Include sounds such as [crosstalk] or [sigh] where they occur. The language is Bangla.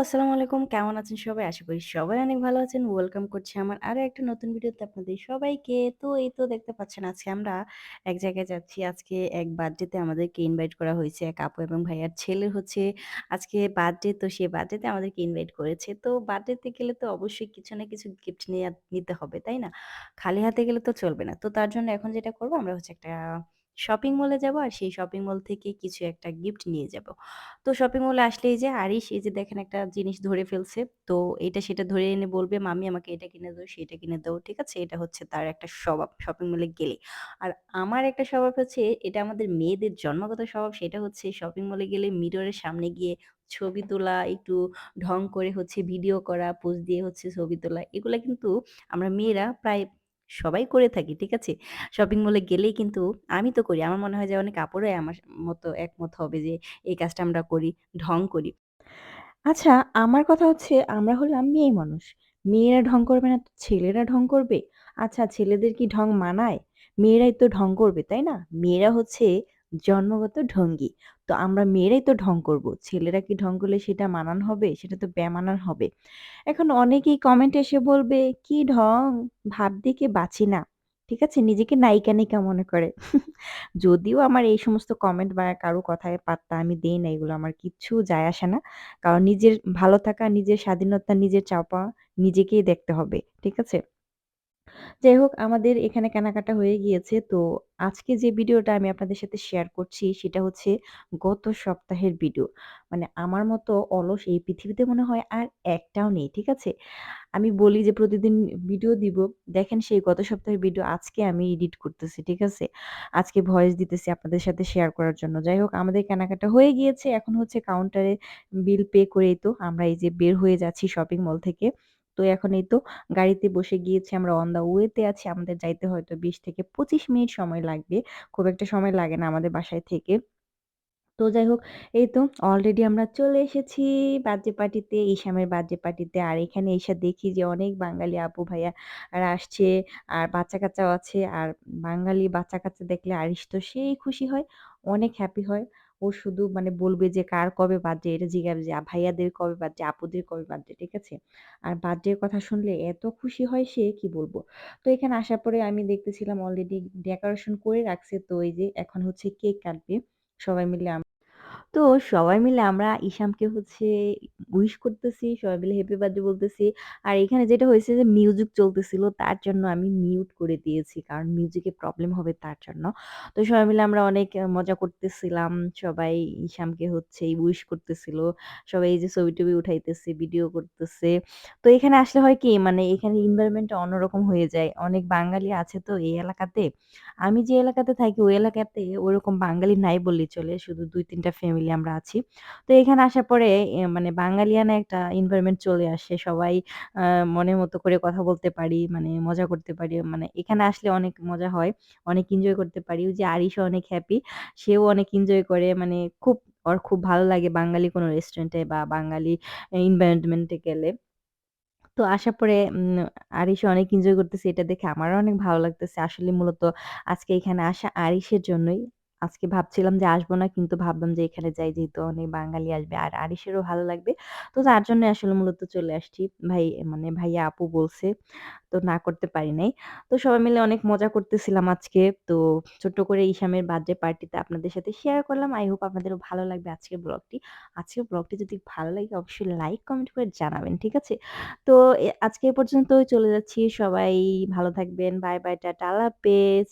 আসসালামু আলাইকুম। কেমন আছেন সবাই? আশা করি সবাই অনেক ভালো আছেন। ওয়েলকাম করছি আমার আরও একটা নতুন ভিডিওতে আপনাদের সবাইকে। তো এই তো দেখতে পাচ্ছেন আজকে আমরা এক জায়গায় যাচ্ছি। আজকে এক বার্থডেতে আমাদেরকে ইনভাইট করা হয়েছে। এক আপু এবং ভাইয়ার ছেলে হচ্ছে আজকে বার্থডে। তো সে বার্থডেতে আমাদেরকে ইনভাইট করেছে। তো বার্থডেতে গেলে তো অবশ্যই কিছু না কিছু গিফট নিয়ে নিতে হবে, তাই না? খালি হাতে গেলে তো চলবে না। তো তার জন্য এখন যেটা করব আমরা হচ্ছে একটা শপিং মলে যাব আর সেই শপিং মল থেকে কিছু একটা গিফট নিয়ে যাব। তো শপিং মলে আসলেই যে আরিশ এই যে দেখেন একটা জিনিস ধরে ফেলছে। তো এটা সেটা ধরে এনে বলবে, মামি আমাকে এটা কিনে দাও, সেটা কিনে দাও।" ঠিক আছে? এটা হচ্ছে তার একটা স্বভাব শপিং মলে গেলে। আর আমার একটা স্বভাব হচ্ছে এটা আমাদের মেয়েদের জন্মগত স্বভাব সেটা হচ্ছে শপিং মলে গেলে মিররের সামনে গিয়ে ছবি তোলা, একটু ঢং করে হচ্ছে ভিডিও করা, পোজ দিয়ে হচ্ছে ছবি তোলা। এগুলা কিন্তু আমরা মেয়েরা প্রায় সবাই করে থাকি। ঠিক আছে? শপিং মলে গেলেই কিন্তু আমি তো করি। আমার মনে হয় যে অনেক আপুরাই আমার মতো একমত হবে যে এই কাজটা আমরা করি, ঢং করি। আচ্ছা, আমার কথা হচ্ছে আমরা হলাম মেয়ে মানুষ। মেয়েরা ঢং করবে না তো ছেলেরা ঢং করবে? আচ্ছা ছেলেদের কি ঢং মানায়? মেয়েরাই তো ঢং করবে, তাই না? মেয়েরা হচ্ছে জন্মগত ঢঙ্গি তো আমরা মেয়েরাই তো ঢং করব। ছেলেরা কি ঢং করলে সেটা মানান হবে? সেটা তো বেমানান হবে। এখন অনেকেই কমেন্ট এসে বলবে, "কি ঢং? ভাব দেখে বাঁচি না।" ঠিক আছে? নিজেকে নায়িকা, নায়িকা মনে করে। [laughs] যদিও আমার এই সমস্ত কমেন্ট বা কারও কথায় পাত্তা আমি দেই না। এগুলো আমার কিচ্ছু যায় আসে না। কারণ নিজের ভালো থাকা, নিজের স্বাধীনতা, নিজের চাপা নিজেকেই দেখতে হবে। ঠিক আছে? যাই হোক, আমাদের এখানে কেনাকাটা হয়ে গিয়েছে। তো আজকে যে ভিডিওটা আমি আপনাদের সাথে শেয়ার করছি, সেটা হচ্ছে গত সপ্তাহের ভিডিও। মানে আমার মতো অলস এই পৃথিবীতে মনে হয় আর একটাও নেই। ঠিক আছে? আমি বলি যে প্রতিদিন ভিডিও দিব। দেখেন সেই গত সপ্তাহের ভিডিও আজকে আমি এডিট করতেছি। ঠিক আছে? আজকে ভয়েস দিতেছি আপনাদের সাথে শেয়ার করার জন্য। যাই হোক, আমাদের কেনাকাটা হয়ে গিয়েছে। এখন হচ্ছে কাউন্টারে বিল পে করেই তো আমরা এই যে বের হয়ে যাচ্ছি শপিং মল থেকে। তো এখন এই তো গাড়িতে বসে গিয়েছি আমরা অন দ্যা ওয়েতে আছি। আমাদের যাইতে হয়তো ২০ থেকে ২৫ মিনিট সময় লাগবে। খুব একটা সময় লাগে না আমাদের বাসায় থেকে। তো যাই হোক এই তো অলরেডি আমরা চলে এসেছি বার্থডে পার্টিতে, ইসামের বার্থডে পার্টিতে। আর এখানে এসে দেখি যে অনেক বাঙালি আপু ভাইয়া আর আসছে। আর বাচ্চা-কাচ্চাও আছে। আর বাঙালি বাচ্চা-কাচ্চা দেখলে আরিস তো সেই খুশি হয়, অনেক হ্যাপি হয়। ও শুধু মানে বলবে যে কার কবে বার্থডে এটা জিজ্ঞাসা যে ভাইয়াদের কবে বার্থডে, আপুদের কবে বার্থডে, ঠিক আছে? আর বার্থডের কথা শুনলে এত খুশি হয় সে কি বলব তো এখানে আসার পরে আমি দেখতেছিলাম অলরেডি ডেকোরেশন করে রাখছে। তো এই যে এখন হচ্ছে কেক কাটবে। সবাই মিলে তো সবাই মিলে আমরা ইশামকে হচ্ছে উইশ করতেছি। সবাই মিলে হ্যাপি বার্থডে বলতেছি। আর এখানে যেটা হয়েছে যে মিউজিক চলতেছিল তার জন্য আমি মিউট করে দিয়েছি। কারণ মিউজিকে প্রবলেম হবে তার জন্য। তো সবাই মিলে আমরা অনেক মজা করতেছিলাম। সবাই ইশামকে হচ্ছে উইশ করতেছিল। সবাই এই যে ছবি-টবি উঠাইতেছে, ভিডিও করতেছে। তো এখানে আসলে হয় কি মানে এখানে এনভায়রনমেন্টটা অন্যরকম হয়ে যায়। অনেক বাঙালি আছে তো এই এলাকাতে। আমি যে এলাকাতে থাকি ওই এলাকাতে ওরকম বাঙালি নাই বললেই চলে। শুধু দুই তিনটা ফ্যামিলি আমরা আছি। তো এখানে আসার পরে মানে বাঙালিয়ানা একটা এনভায়রনমেন্ট চলে আসে। সবাই মনের মতো করে কথা বলতে পারি, মানে মজা করতে পারি। মানে এখানে আসলে অনেক মজা হয়। অনেক এনজয় করতে পারি। যে আরিশও অনেক হ্যাপি। সেও অনেক এনজয় করে। মানে খুব ওর খুব ভালো লাগে বাঙালি কোনো রেস্টুরেন্টে বা বাঙালি এনভায়রনমেন্ট গেলে। তো আসার পরে উম আরিশও অনেক এনজয় করতেছে। এটা দেখে আমারও অনেক ভালো লাগতেছে। আসলে মূলত আজকে এখানে আসা আরিশের জন্যই। আজকে ভাবছিলাম যে আসব না কিন্তু ভাবলাম যে এখানে যাই যেহেতু অনেক বাঙালি আসবে আর আরিশেরও ভালো লাগবে। তো তার জন্য আসলে মূলত চলে আসছি। ভাই মানে ভাইয়া আপু বলছে। তো না করতে পারি নাই। তো সবাই মিলে অনেক মজা করতেছিলাম আজকে। তো ছোট্ট করে ইসামের বার্থডে পার্টিতে আপনাদের সাথে শেয়ার করলাম। আই হোপ আপনাদেরও ভালো লাগবে আজকের ব্লগটি। আজকের ব্লগটি যদি ভালো লাগে অবশ্যই লাইক, কমেন্ট করে জানাবেন। ঠিক আছে? তো আজকে পর্যন্তই চলে যাচ্ছি। সবাই ভালো থাকবেন। বাই, বাই, টাটা, আল্লাহ হাফেজ।